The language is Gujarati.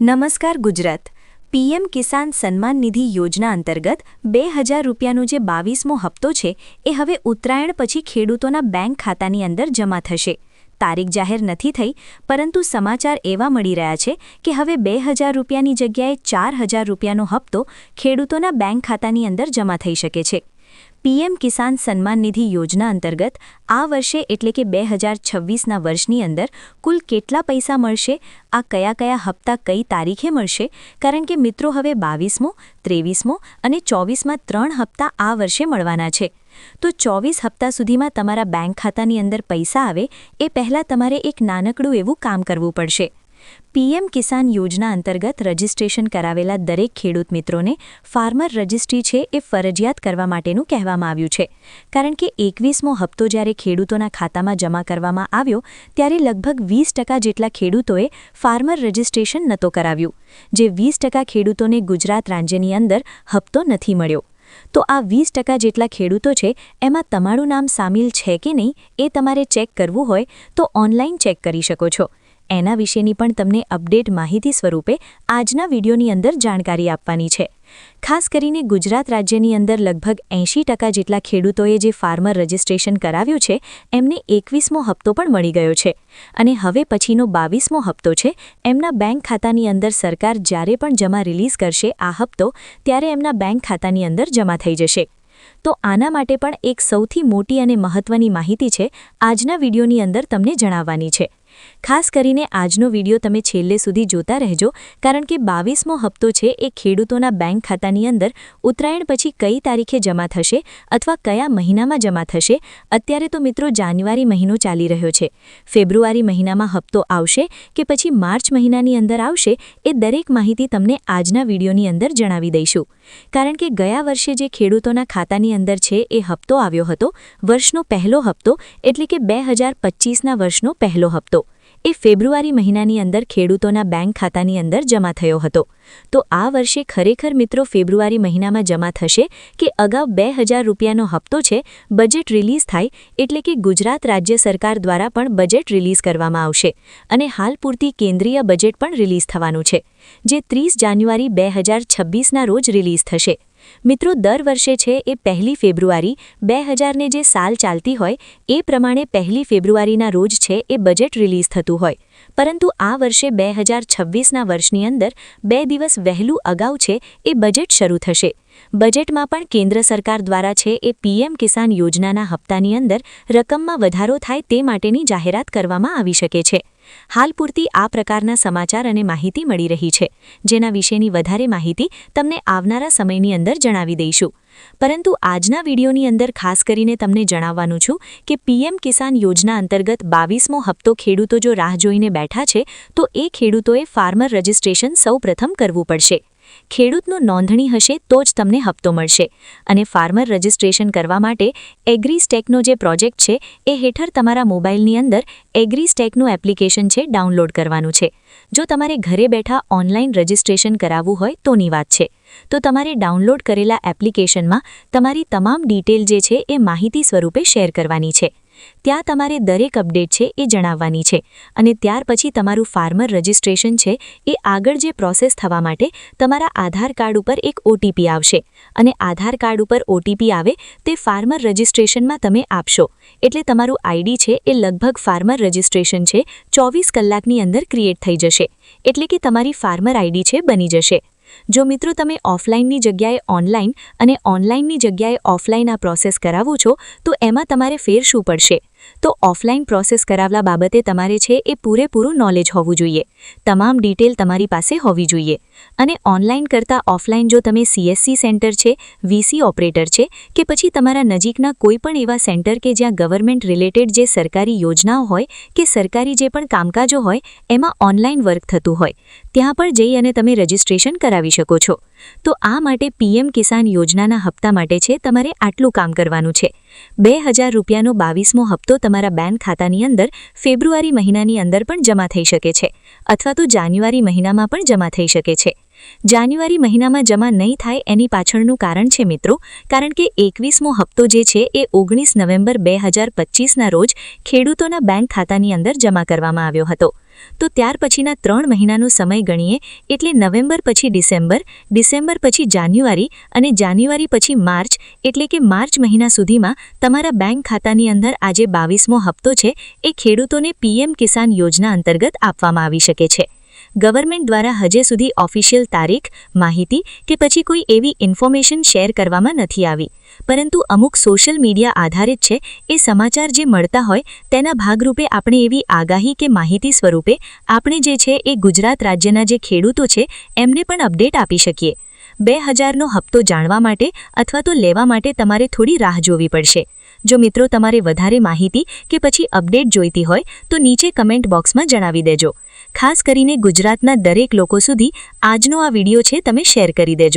નમસ્કાર ગુજરાત. પીએમ કિસાન સન્માન નિધિ યોજના અંતર્ગત બે હજાર રૂપિયાનો જે બાવીસમો હપ્તો છે, એ હવે ઉત્તરાયણ પછી ખેડૂતોના બેંક ખાતાની અંદર જમા થશે. તારીખ જાહેર નથી થઈ, પરંતુ સમાચાર એવા મળી રહ્યા છે કે હવે બે હજાર રૂપિયાની જગ્યાએ ચાર હજાર રૂપિયાનો હપ્તો ખેડૂતોના બેંક ખાતાની અંદર જમા થઈ શકે છે. પીએમ કિસાન સન્માન નિધિ યોજના અંતર્ગત આ વર્ષે એટલે કે બે હજાર છવ્વીસના વર્ષની અંદર કુલ કેટલા પૈસા મળશે? આ કયા કયા હપ્તા કઈ તારીખે મળશે? કારણ કે મિત્રો, હવે બાવીસમો, ત્રેવીસમો અને ચોવીસમાં ત્રણ હપ્તા આ વર્ષે મળવાના છે. તો ચોવીસ હપ્તા સુધીમાં તમારા બેંક ખાતાની અંદર પૈસા આવે, એ પહેલાં તમારે એક નાનકડું એવું કામ કરવું પડશે. પીએમ કિસાન યોજના અંતર્ગત રજીસ્ટ્રેશન કરાવેલા દરેક ખેડૂત મિત્રોને ફાર્મર રજિસ્ટ્રી છે એ ફરજિયાત કરવા માટેનું કહેવામાં આવ્યું છે. કારણ કે એકવીસમો હપ્તો જ્યારે ખેડૂતોના ખાતામાં જમા કરવામાં આવ્યો, ત્યારે લગભગ વીસ જેટલા ખેડૂતોએ ફાર્મર રજિસ્ટ્રેશન નહોતો કરાવ્યું, જે વીસ ખેડૂતોને ગુજરાત રાજ્યની અંદર હપ્તો નથી મળ્યો. તો આ વીસ ટકા જેટલા ખેડૂતો છે, એમાં તમારું નામ સામેલ છે કે નહીં એ તમારે ચેક કરવું હોય તો ઓનલાઈન ચેક કરી શકો છો. એના વિશેની પણ તમને અપડેટ માહિતી સ્વરૂપે આજના વિડીયોની અંદર જાણકારી આપવાની છે. ખાસ કરીને ગુજરાત રાજ્યની અંદર લગભગ એંશી ટકા જેટલા ખેડૂતોએ જે ફાર્મર રજિસ્ટ્રેશન કરાવ્યું છે, એમને એકવીસમો હપ્તો પણ મળી ગયો છે. અને હવે પછીનો બાવીસમો હપ્તો છે, એમના બેંક ખાતાની અંદર સરકાર જ્યારે પણ જમા રિલીઝ કરશે આ હપ્તો, ત્યારે એમના બેંક ખાતાની અંદર જમા થઈ જશે. તો આના માટે પણ એક સૌથી મોટી અને મહત્વની માહિતી છે, આજના વિડીયોની અંદર તમને જણાવવાની છે. ખાસ કરીને આજનો વીડિયો તમે છેલ્લે સુધી જોતા રહેજો, કારણ કે બાવીસમો હપ્તો છે એ ખેડૂતોના બેંક ખાતાની અંદર ઉત્તરાયણ પછી કઈ તારીખે જમા થશે અથવા કયા મહિનામાં જમા થશે, અત્યારે તો મિત્રો જાન્યુઆરી મહિનો ચાલી રહ્યો છે. ફેબ્રુઆરી મહિનામાં હપ્તો આવશે કે પછી માર્ચ મહિનાની અંદર આવશે એ દરેક માહિતી તમને આજના વિડીયોની અંદર જણાવી દઈશું. કારણ કે ગયા વર્ષે જે ખેડૂતોના ખાતાની અંદર છે એ હપ્તો આવ્યો હતો, વર્ષનો પહેલો હપ્તો એટલે કે બે હજાર પચીસના વર્ષનો પહેલો હપ્તો. એ ફેબ્રુઆરી મહિનાની અંદર ખેડૂતોના બેંક ખાતાની અંદર જમા થયો હતો. તો આ વર્ષે ખરેખર મિત્રો ફેબ્રુઆરી મહિનામાં જમા થશે કે અગાઉ બે રૂપિયાનો હપ્તો છે, બજેટ રિલીઝ થાય એટલે કે ગુજરાત રાજ્ય સરકાર દ્વારા પણ બજેટ રિલીઝ કરવામાં આવશે. અને હાલ પૂરતી કેન્દ્રીય બજેટ પણ રિલીઝ થવાનું છે, જે ત્રીસ જાન્યુઆરી બે છવ્વીસના રોજ રિલીઝ થશે. મિત્રો, દર વર્ષે છે એ પહેલી ફેબ્રુઆરી. બે હજારને જે સાલ ચાલતી હોય, એ પ્રમાણે પહેલી ફેબ્રુઆરીના રોજ છે એ બજેટ રિલીઝ થતું હોય. પરંતુ આ વર્ષે બે હજાર છવ્વીસના વર્ષની અંદર બે દિવસ વહેલું અગાઉ છે એ બજેટ શરૂ થશે. બજેટમાં પણ કેન્દ્ર સરકાર દ્વારા છે એ પીએમ કિસાન યોજનાના હપ્તાની અંદર રકમમાં વધારો થાય તે માટેની જાહેરાત કરવામાં આવી શકે છે. હાલ પૂરતી આ પ્રકારના સમાચાર અને માહિતી મળી રહી છે. જેના વિશેની વધારે માહિતી તમને આવનારા સમયની અંદર જણાવી દઈશું. પરંતુ આજના વિડીયોની અંદર ખાસ કરીને તમને જણાવવાનું છું કે પીએમ કિસાન યોજના અંતર્ગત બાવીસમો હપ્તો ખેડૂતો જો રાહ જોઈને બેઠા છે, તો એ ખેડૂતોએ ફાર્મર રજિસ્ટ્રેશન સૌપ્રથમ કરવું પડશે. ખેડૂતનું નોંધણી હશે તો જ તમને હપ્તો મળશે. અને ફાર્મર રજિસ્ટ્રેશન કરવા માટે એગ્રીસ્ટેકનો જે પ્રોજેક્ટ છે, એ હેઠળ તમારા મોબાઈલની અંદર એગ્રીસ્ટેકનું એપ્લિકેશન છે ડાઉનલોડ કરવાનું છે. જો તમારે ઘરે બેઠા ઓનલાઈન રજિસ્ટ્રેશન કરાવવું હોય, તોની વાત છે. તો તમારે ડાઉનલોડ કરેલા એપ્લિકેશનમાં તમારી તમામ ડિટેલ જે છે એ માહિતી સ્વરૂપે શેર કરવાની છે. ત્યાં તમારે દરેક અપડેટ છે એ જણાવવાની છે અને ત્યાર પછી તમારું ફાર્મર રજિસ્ટ્રેશન છે એ આગળ જે પ્રોસેસ થવા માટે તમારા આધાર કાર્ડ ઉપર એક ઓટીપી આવશે. અને આધાર કાર્ડ ઉપર ઓટીપી આવે તે ફાર્મર રજિસ્ટ્રેશનમાં તમે આપશો. એટલે તમારું આઈડી છે એ લગભગ ફાર્મર રજિસ્ટ્રેશન છે ચોવીસ કલાકની અંદર ક્રિએટ થઈ જશે. એટલે કે તમારી ફાર્મર આઈડી છે બની જશે. જો મિત્રો તમે ઓફલાઈનની જગ્યાએ ઓનલાઈન અને ઓનલાઈનની જગ્યાએ ઓફલાઈન આ પ્રોસેસ કરાવો છો, તો એમાં તમારે ફેર શું પડશે? તો ઓફલાઈન પ્રોસેસ કરાવલા બાબતે તમારે છે એ પૂરેપૂરું નોલેજ હોવું જોઈએ. તમામ ડિટેલ તમારી પાસે હોવી જોઈએ. અને ઓનલાઈન કરતાં ઓફલાઈન જો તમે સીએસસી સેન્ટર છે વીસી ઓપરેટર છે, કે પછી તમારા નજીકના કોઈપણ એવા સેન્ટર કે જ્યાં ગવર્મેન્ટ રિલેટેડ જે સરકારી યોજનાઓ હોય કે સરકારી જે પણ કામકાજો હોય, એમાં ઓનલાઈન વર્ક થતું હોય, ત્યાં પણ જઈ અને તમે રજિસ્ટ્રેશન કરાવી શકો છો. તો આ માટે પીએમ કિસાન યોજનાના હપ્તા માટે છે તમારે આટલું કામ કરવાનું છે. બે હજાર રૂપિયાનો બાવીસમો હપ્તો તમારા બેંક ખાતાની અંદર ફેબ્રુઆરી મહિનાની અંદર પણ જમા થઈ શકે છે, અથવા તો જાન્યુઆરી મહિનામાં પણ જમા થઈ શકે છે. જાન્યુઆરી મહિનામાં જમા નહીં થાય એની પાછળનું કારણ છે મિત્રો, કારણ કે એકવીસમો હપ્તો જે છે એ ઓગણીસ નવેમ્બર બે હજાર પચીસના રોજ ખેડૂતોના બેંક ખાતાની અંદર જમા કરવામાં આવ્યો હતો. તો ત્યાર પછીના ત્રણ મહિનાનો સમય ગણીએ એટલે નવેમ્બર પછી ડિસેમ્બર ડિસેમ્બર પછી જાન્યુઆરી અને જાન્યુઆરી પછી માર્ચ એટલે કે માર્ચ મહિના સુધીમાં તમારા બેંક ખાતાની અંદર આજે બાવીસમો હપ્તો છે એ ખેડૂતોને પીએમ કિસાન યોજના અંતર્ગત આપવામાં આવી શકે છે. ગવર્મેન્ટ દ્વારા હજે સુધી ઓફિશિયલ તારીખ, માહિતી કે પછી કોઈ એવી ઇન્ફોર્મેશન શેર કરવામાં નથી આવી. પરંતુ અમુક સોશિયલ મીડિયા આધારિત છે, એ સમાચાર જે મળતા હોય, તેના ભાગરૂપે આપણે એવી આગાહી કે માહિતી સ્વરૂપે આપણે જે છે એ ગુજરાત રાજ્યના જે ખેડૂતો છે, એમને પણ અપડેટ આપી શકીએ. બે હજારનો હપ્તો જાણવા માટે અથવા તો લેવા માટે તમારે થોડી રાહ જોવી પડશે. જો મિત્રો તમારે વધારે માહિતી કે પછી અપડેટ જોઈતી હોય, તો નીચે કમેન્ટ બોક્સમાં જણાવી દેજો. ખાસ કરીને ગુજરાતના દરેક લોકો સુધી આજનો આ વીડિયો છે તમે શેર કરી દેજો.